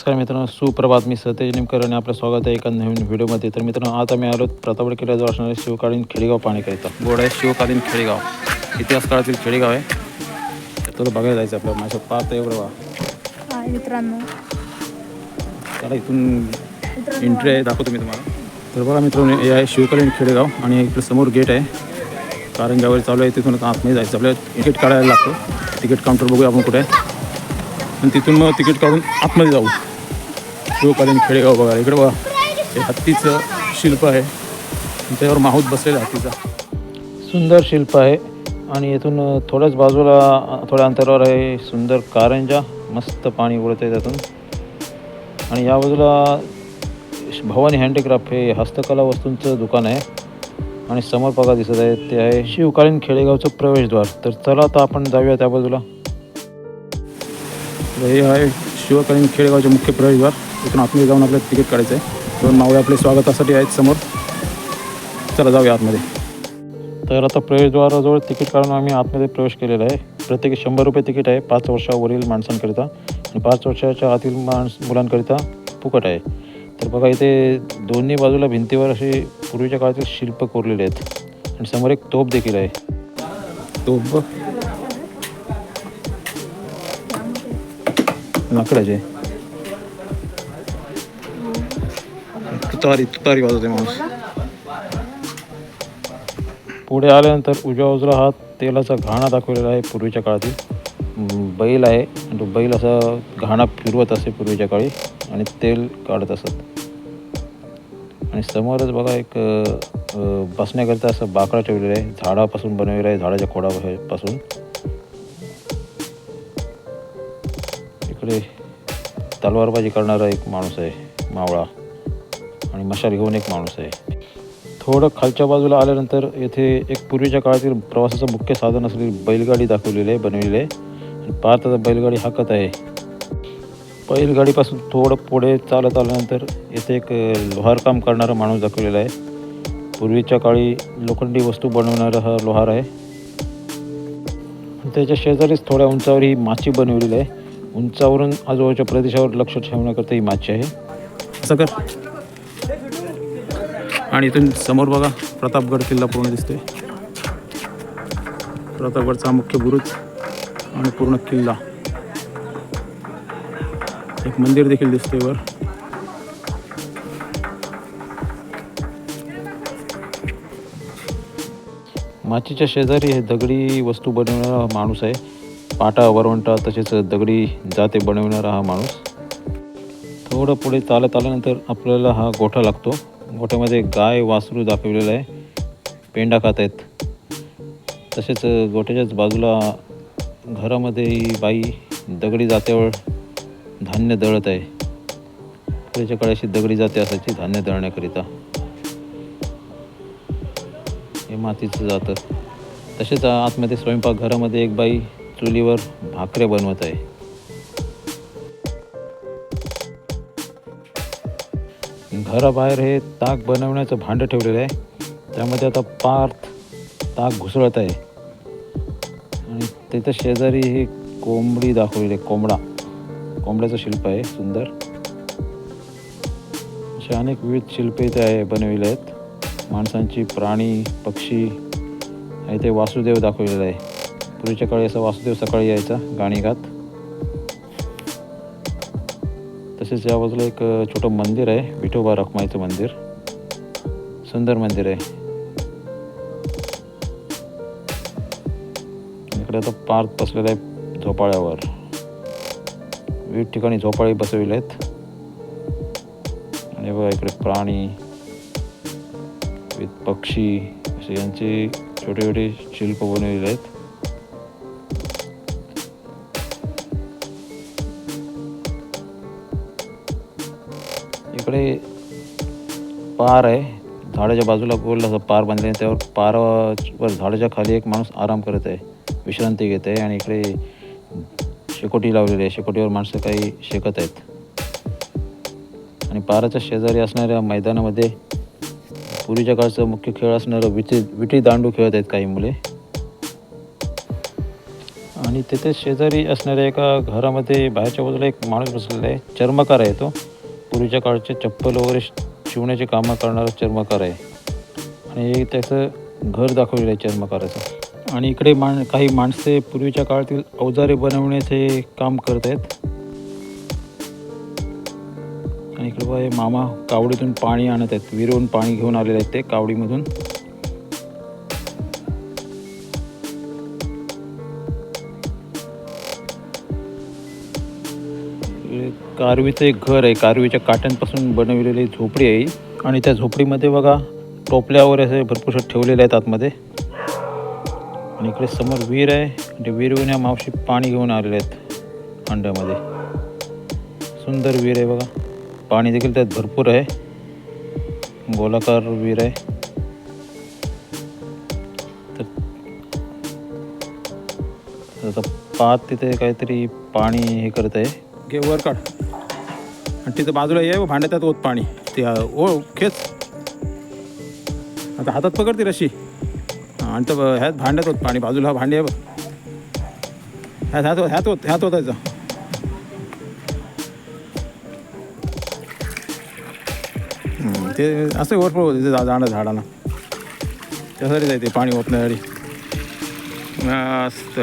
नमस्कार मित्रांनो सुप्रभात. मी सतेज निमकर आणि आपलं स्वागत आहे एका नवीन व्हिडिओमध्ये. तर मित्रांनो आता मी आलो प्रतापगड किल्ल्याजवळ असणारे शिवकालीन खेडेगाव पाहण्याकरिता. बोर्ड आहे शिवकालीन खेडेगाव. इतिहास काळातील खेडेगाव आहे. तर बघायला जायचं आपलं. माझं पाहतं एवढं बा. हाय मित्रांनो. चला इथून एंट्री आहे दाखवतो मी तुम्हाला. तर बघा मित्रांनो हे आहे शिवकालीन खेडेगाव आणि इकडे समोर गेट आहे. कारंजावर चालू आहे तिथून आता आतमध्ये जायचं. आपल्याला तिकीट काढायला लागतं. तिकीट काउंटर बघूया आपण कुठे. आहे आणि तिथून मग तिकीट काढून आतमध्ये जाऊ. शिवकालीन खेडेगाव बघा. इकडे बघा. हे हत्तीचं शिल्प आहे. त्याच्यावर माहूत बसलेला हत्तीचा. सुंदर शिल्प आहे. आणि इथून थोड्याच बाजूला थोड्या अंतरावर आहे सुंदर कारंजा. मस्त पाणी उडत आहे त्यातून. आणि या बाजूला भवानी हँडीक्राफ्ट हे हस्तकला वस्तूंचं दुकान आहे. आणि समोर बघा दिसत आहे ते आहे शिवकालीन खेडेगावचं प्रवेशद्वार. तर चला आता आपण जाऊया त्या बाजूला. हे आहे शिवकालीन खेडेगावचे मुख्य प्रवेशद्वार. इथून आतमध्ये जाऊन आपल्याला तिकीट काढायचं आहे. दोन मावळे आपले स्वागतासाठी आहेत समोर. चला जाऊया आतमध्ये. तर आता प्रवेशद्वाराजवळ तिकीट काढून आम्ही आतमध्ये प्रवेश केलेला आहे. प्रत्येकी शंभर रुपये तिकीट आहे पाच वर्षावरील माणसांकरिता आणि पाच वर्षाच्या आतील माणस मुलांकरिता फुकट आहे. तर बघा इथे दोन्ही बाजूला भिंतीवर असे पूर्वीच्या काळातील शिल्प कोरलेले आहेत. आणि समोर एक तोप देखील आहे. तोप. लाकडाचे तुतारी तुतारी वाजवते माणूस पुढे आल्यानंतर उजव्या बाजूला हा तेलाचा घाणा दाखवलेला आहे पूर्वीच्या काळातील. बैल आहे तो बैल असा घाणा फिरवत असे पूर्वीच्या काळी आणि तेल काढत असत. आणि समोरच बघा एक बसण्याकरिता असं बाकडा ठेवलेलं आहे झाडापासून बनवलेलं आहे झाडाच्या खोडापासून. इकडे तलवारबाजी करणारा एक माणूस आहे मावळा. आणि मशाल घेऊन एक माणूस आहे. थोडं खालच्या बाजूला आल्यानंतर येथे एक पूर्वीच्या काळातील प्रवासाचं मुख्य साधन असलेली बैलगाडी दाखवलेली आहे बनवलेली आहे. आणि बैलगाडी हाकत आहे. बैलगाडीपासून थोडं पुढे चालत आल्यानंतर येथे एक लोहारकाम करणारा माणूस दाखवलेला आहे. पूर्वीच्या काळी लोखंडी वस्तू बनवणारा हा लोहार आहे. त्याच्या शेजारीच थोड्या उंचावर ही माची बनवलेली आहे. उंचावरून आजूबाजूच्या प्रदेशावर लक्ष ठेवण्याकरता ही माची आहे. असं कर. आणि इथून समोर बघा प्रतापगड किल्ला पूर्ण दिसतोय. प्रतापगडचा मुख्य बुरुज आणि पूर्ण किल्ला. एक मंदिर देखील दिसतोय वर. माचीच्या शेजारी हे दगडी वस्तू बनवणारा हा माणूस आहे. पाटा वरवंटा तसेच दगडी जाते बनवणारा हा माणूस. थोडं पुढे चालत आल्यानंतर आपल्याला हा गोठा लागतो. गोठ्यामध्ये गाय वासरू दाखवलेलं आहे. पेंडा खात आहेत. तसेच गोठ्याच्याच बाजूला घरामध्ये ही बाई दगडी जात्यावर धान्य दळत आहे. पुढच्या काळाशी अशी दगडी जाते असायची धान्य दळण्याकरिता. हे मातीचं जातं. तसेच आतमध्ये स्वयंपाकघरामध्ये एक बाई चुलीवर भाकऱ्या बनवत आहे. घराबाहेर हे ताक बनवण्याचं भांडं ठेवलेलं आहे. त्यामध्ये आता पार्थ ताक घुसळत आहे. आणि त्याच्या शेजारी हे कोंबडी दाखवलेली आहे कोंबडा. कोंबड्याचं शिल्प आहे सुंदर. असे अनेक विविध शिल्पे इथे आहे बनविले आहेत. माणसांची प्राणी पक्षी आणि ते वासुदेव दाखवलेलं आहे. पूर्वीच्या काळी असा वासुदेव सकाळी यायचा गाणी गात. तसेच या बाजूला एक छोटं मंदिर आहे विठोबा रखमाईचं मंदिर. सुंदर मंदिर आहे. इकडे आता पार्क बसलेला आहे झोपाळ्यावर. विविध ठिकाणी झोपाळे बसविले आहेत. आणि बघा इकडे प्राणी विविध पक्षी असे यांचे छोटे छोटे शिल्प बनवलेले आहेत. इकडे पार आहे. झाडाच्या बाजूला गोल असं पार बांधले आहे. त्यावर पारावर झाडाच्या खाली एक माणूस आराम करत आहे. विश्रांती घेत आहे आणि इकडे शेकोटी लावलेली आहे. शेकोटीवर माणसं काही शेकत आहेत. आणि पाराच्या शेजारी असणाऱ्या मैदानामध्ये पूर्वीच्या काळचं मुख्य खेळ असणारं विटी विटी दांडू खेळत आहेत काही मुले. आणि तिथे शेजारी असणाऱ्या एका घरामध्ये बाहेरच्या बाजूला एक माणूस बसलेला आहे. चर्मकार आहे तो. पूर्वीच्या काळचे चप्पल वगैरे शिवण्याचे कामं करणारा चर्मकार आहे. आणि त्याचं घर दाखवलेलं आहे चर्मकाराचं. आणि इकडे मान काही माणसे पूर्वीच्या काळातील अवजारे बनवण्याचे काम करत आहेत. आणि इकडे बा हे मामा कावडीतून पाणी आणत आहेत. विरवून पाणी घेऊन आलेले आहेत ते कावडीमधून. कारवीचं एक घर आहे. कारवीच्या काट्यांपासून बनवलेली झोपडी आहे आणि त्या झोपडीमध्ये बघा टोपल्या वगैरे असे भरपूर ठेवलेले आहेत आतमध्ये. आणि इकडे समोर विहीर आहे. आणि विहिरीहून या मावशी पाणी घेऊन आलेले आहेत अंड्यामध्ये. सुंदर विहीर आहे बघा. पाणी देखील त्यात भरपूर आहे. गोलाकार विहीर आहे. तर आता पात तिथे काहीतरी पाणी हे करत आहे. घे वर काढ. आणि तिथं बाजूला ये भांड्यात ओत पाणी. ते ओ खेच. आता हातात पकडते रशी आणि तर ह्यात भांड्यात होत पाणी बाजूला भांडी. आहे ह्यात ह्यात ह्यात होत ह्यात होतायचं त्याचं ते असं वरपूर होतं ते जाणं झाडांना. त्यासाठी जायते पाणी ओतण्यासाठी. मस्त.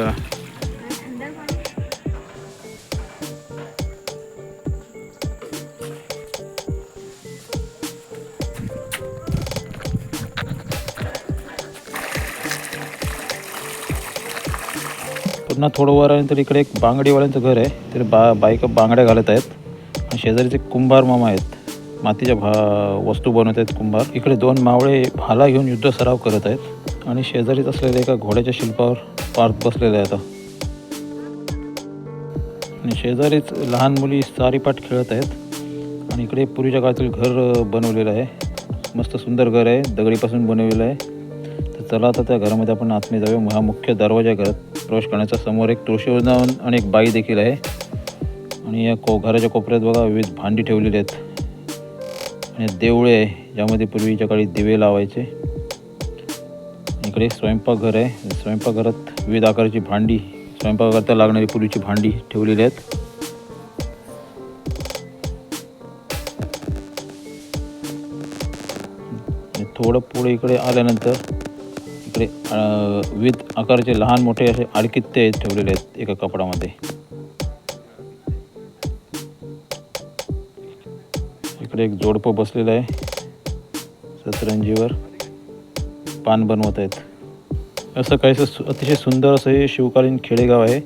ना थोडं वर तर इकडे एक बांगडीवाल्यांचं घर आहे. तिथे बा बायका बांगड्या घालत आहेत. आणि शेजारीचे कुंभार मामा आहेत. मातीच्या भा वस्तू बनवत आहेत कुंभार. इकडे दोन मावळे भाला घेऊन युद्ध सराव करत आहेत. आणि शेजारीच असलेल्या एका घोड्याच्या शिल्पावर पार्थ बसलेले आहेत आणि शेजारीच लहान मुली सारीपाठ खेळत आहेत. आणि इकडे पूर्वीच्या काळातील घर बनवलेलं आहे. मस्त सुंदर घर आहे. दगडीपासून बनवलेलं आहे. तर चला आता त्या घरामध्ये आपण आतमध्ये जाऊया. हा मुख्य दरवाजा घरात. प्रवेश करण्याचा समोर एक तुळशीवृंदावन आणि एक बाई देखील आहे. आणि या को घराच्या कोपऱ्यात बघा विविध भांडी ठेवलेली आहेत. आणि देवळे आहे ज्यामध्ये पूर्वीच्या काळी दिवे लावायचे. इकडे एक स्वयंपाकघर आहे. स्वयंपाकघरात विविध आकाराची भांडी स्वयंपाककरता लागणारी पूर्वीची भांडी ठेवलेली आहेत. थोडं पुढे इकडे आल्यानंतर इकडे विविध आकाराचे लहान मोठे असे आडकित्ते ठेवलेले आहेत एका कपडामध्ये इकडे एक जोडपं बसलेलं आहे. सतरंजीवर पान बनवत आहेत. असं काहीसं अतिशय सुंदर असं हे शिवकालीन खेडेगाव आहे.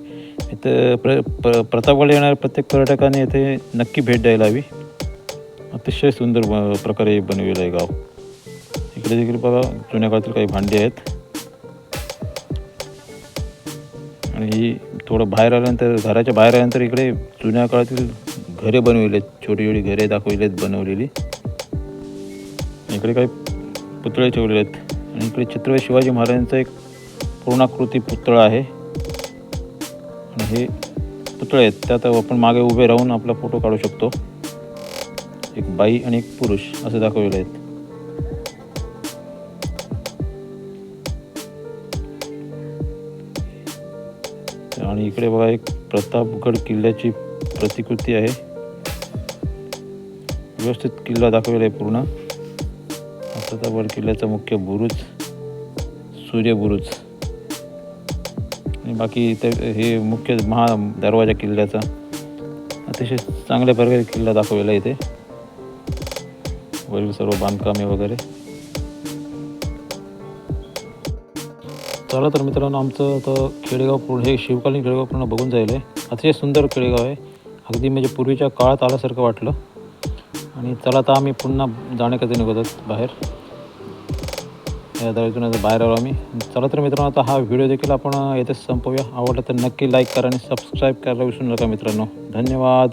इथं प्र प्र प्रतापगड येणाऱ्या प्रत्येक पर्यटकाने इथे नक्की भेट द्यायला हवी. अतिशय सुंदर प्रकारे बनविलं आहे गाव. इकडे देखील बघा जुन्या काळातील काही भांडी आहेत. आणि ही थोडं बाहेर आल्यानंतर घराच्या बाहेर आल्यानंतर इकडे जुन्या काळातील घरे बनवलेली आहेत छोटी छोटी घरे दाखवलेली आहेत बनवलेली इकडे काही पुतळे ठेवलेले आहेत. आणि इकडे छत्रपती शिवाजी महाराजांचा एक पूर्णाकृती पुतळा आहे. आणि हे पुतळे आहेत. त्यात आपण मागे उभे राहून आपला फोटो काढू शकतो. एक बाई आणि एक पुरुष असे दाखवलेले आहेत. आणि इकडे बघा एक प्रतापगड किल्ल्याची प्रतिकृती आहे. व्यवस्थित किल्ला दाखवलेला आहे पूर्ण. प्रतापगड किल्ल्याचा मुख्य बुरुज सूर्यबुरुज आणि बाकी इथे हे मुख्य महा दरवाजा किल्ल्याचा. अतिशय चांगल्या प्रकारे किल्ला दाखवलेला आहे इथे. वरील सर्व बांधकामे वगैरे. चला तर मित्रांनो आमचं आता खेडेगाव पूर्ण हे शिवकालीन खेडेगाव पूर्ण बघून जाईल आहे अतिशय सुंदर खेडेगाव आहे. अगदी म्हणजे पूर्वीच्या काळात आल्यासारखं वाटलं. आणि चला आता आम्ही पुन्हा जाण्याकरता निघत आहोत बाहेर. या दरवाजून बाहेर आलो आम्ही. चला तर मित्रांनो आता हा व्हिडिओ देखील आपण येथेच संपवूया. आवडला तर नक्की लाईक करा आणि सबस्क्राईब करायला विसरू नका मित्रांनो. धन्यवाद.